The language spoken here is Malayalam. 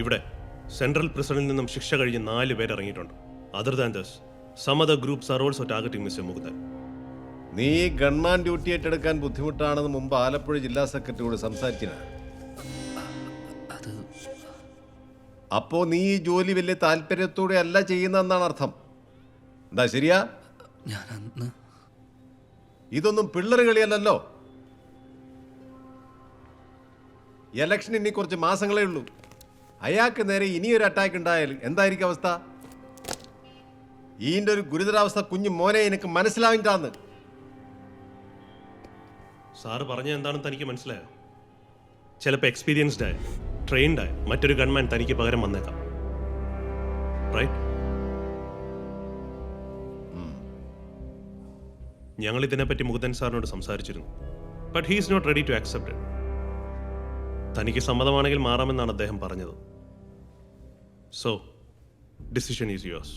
ഇവിടെ സെൻട്രൽ പ്രിസണിൽ നിന്നും ശിക്ഷ കഴിഞ്ഞ് നാല് പേർ ഇറങ്ങിയിട്ടുണ്ട്. Other than this some other groups are also targeting mister Mukundan നീ ഗൺമാൻ ഡ്യൂട്ടി ഏറ്റെടുക്കാൻ ബുദ്ധിമുട്ടാണെന്ന് മുമ്പ് ആലപ്പുഴ ജില്ലാ സെക്രട്ടറിയോട് സംസാരിച്ചിന അത് അപ്പോ നീ ഈ ജോലി വലിയ താല്പര്യത്തോടെ അല്ല ചെയ്യുന്നതെന്നാണ് അർത്ഥം. എന്താ ശരിയാ? ഇതൊന്നും പിള്ളേർ കളിയല്ലല്ലോ. എലക്ഷൻ ഇനി കുറച്ച് മാസങ്ങളേ ഉള്ളൂ. അയാൾക്ക് നേരെ ഇനിയൊരു അറ്റാക്ക് ഉണ്ടായാൽ എന്തായിരിക്കും അവസ്ഥ? ഈന്റെ ഒരു ഗുരുതരാവസ്ഥ കുഞ്ഞു മോനെ എനിക്ക് മനസ്സിലാവില്ലാന്ന്. സാറ് പറഞ്ഞ എന്താണെന്ന് തനിക്ക് മനസ്സിലായോ? ചിലപ്പോൾ എക്സ്പീരിയൻസ്ഡ് ആയ ട്രെയിൻഡ് ആയ മറ്റൊരു ഗൺമാൻ തനിക്ക് പകരം വന്നേക്കാം. റൈറ്റ് ഞങ്ങൾ ഇതിനെപ്പറ്റി മുകുന്ദൻ സാറിനോട് സംസാരിച്ചിരുന്നു. But he is not ready to accept it തനിക്ക് സമ്മതമാണെങ്കിൽ മാറാമെന്നാണ് അദ്ദേഹം പറഞ്ഞത്. So decision is yours